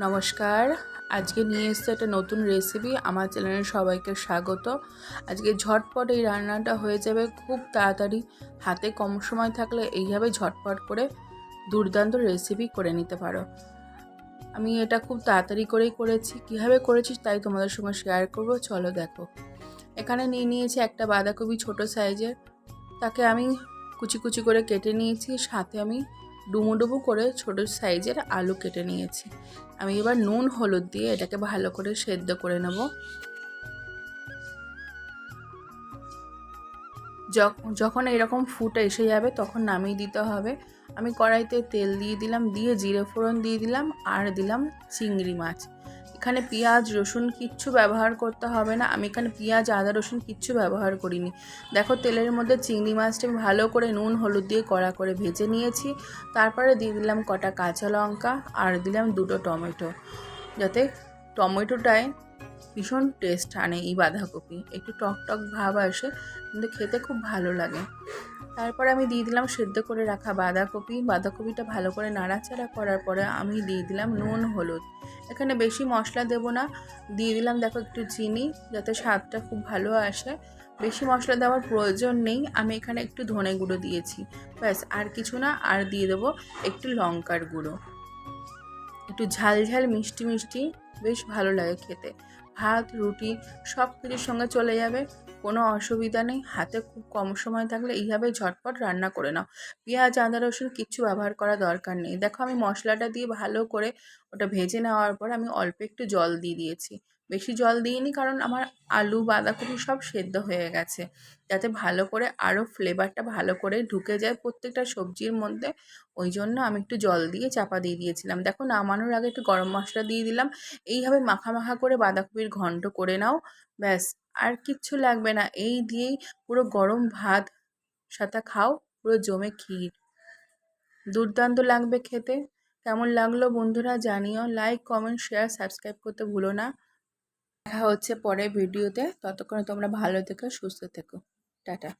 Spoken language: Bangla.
নমস্কার। আজকে নিয়ে এসছে একটা নতুন রেসিপি আমার চ্যানেলে সবাইকে স্বাগত। আজকে ঝটপট এই রান্নাটা হয়ে যাবে খুব তাড়াতাড়ি। হাতে কম সময় থাকলে এইভাবে ঝটপট করে দুর্দান্ত রেসিপি করে নিতে পারো। আমি এটা খুব তাড়াতাড়ি করেই করেছি। কীভাবে করেছি তাই তোমাদের সঙ্গে শেয়ার করব, চলো দেখো। এখানে নিয়ে নিয়েছি একটা বাঁধাকপি ছোট সাইজের তাকে আমি কুচি কুচি করে কেটে নিয়েছি, সাথে আমি ডুমো করে ছোট সাইজের আলু কেটে নিয়েছি। আমি এবার নুন, হলুদ দিয়ে এটাকে ভালো করে সেদ্ধ করে নেব। যখন এরকম ফুট এসে যাবে তখন নামিয়ে দিতে হবে। আমি কড়াইতে তেল দিয়ে দিলাম, দিয়ে জিরে ফোড়ন দিয়ে দিলাম আর দিলাম চিংড়ি মাছ। এখানে পেঁয়াজ, রসুন কিচ্ছু ব্যবহার করতে হবে না। আমি এখানে পেঁয়াজ, আদা, রসুন কিচ্ছু ব্যবহার করিনি। দেখো তেলের মধ্যে চিংড়ি মাছটা আমি ভালো করে নুন, হলুদ দিয়ে কড়া করে ভেজে নিয়েছি। তারপরে দিয়ে দিলাম কটা কাঁচা লঙ্কা আর দিলাম দুটো টমেটো। যাতে টমেটোটায় ভীষণ টেস্ট আনে এই বাঁধাকপি। একটু টক টক ভাব আসে, কিন্তু খেতে খুব ভালো লাগে। তারপর আমি দিয়ে দিলাম সেদ্ধ করে রাখা বাঁধাকপি। বাঁধাকপিটা ভালো করে নাড়াচাড়া করার পরে আমি দিয়ে দিলাম নুন, হলুদ। এখানে বেশি মশলা দেব না। দিয়ে দিলাম দেখো একটু চিনি, যাতে স্বাদটা খুব ভালো আসে। বেশি মশলা দেওয়ার প্রয়োজন নেই। আমি এখানে একটু ধনে গুঁড়ো দিয়েছি। ব্যাস, আর কিছু না। আর দিয়ে দেবো একটু লঙ্কার গুঁড়ো। একটু ঝালঝাল ঝাল, মিষ্টি মিষ্টি, বেশ ভালো লাগে খেতে। ভাত, রুটি সব কিছুর সঙ্গে চলে যাবে। কোনো অসুবিধা নেই। হাতে খুব কম সময় থাকলে এইভাবে ঝটপট রান্না করে নাও। পেঁয়াজ, আদা, রসুন কিচ্ছু ব্যবহার করা দরকার নেই। দেখো আমি মশলাটা দিয়ে ভালো করে ওটা ভেজে নেওয়ার পর আমি অল্প একটু জল দিয়ে দিয়েছি। বেশি জল দিইনি কারণ আমার আলু, বাঁধাকপি সব সেদ্ধ হয়ে গেছে। যাতে ভালো করে আরও ফ্লেভারটা ভালো করে ঢুকে যায় প্রত্যেকটা সবজির মধ্যে। ওই জন্য আমি একটু জল দিয়ে চাপা দিয়ে দিয়েছিলাম। দেখো নামানোর আগে একটু গরম মশলা দিয়ে দিলাম। এইভাবে মাখা মাখা করে বাঁধাকপির ঘন্ট করে নাও। ব্যাস। আর কিচ্ছু লাগবে না। এই দিয়েই পুরো গরম ভাত সাথে খাও, পুরো জমে ক্ষীর। দুর্দান্ত লাগবে খেতে। কেমন লাগল বন্ধুরা জানিও। লাইক কমেন্ট শেয়ার সাবস্ক্রাইব করতে ভুলো না। দেখা হচ্ছে পরে ভিডিওতে। ততক্ষণে তোমরা ভালো থেকো, সুস্থ থেকো। টাটা।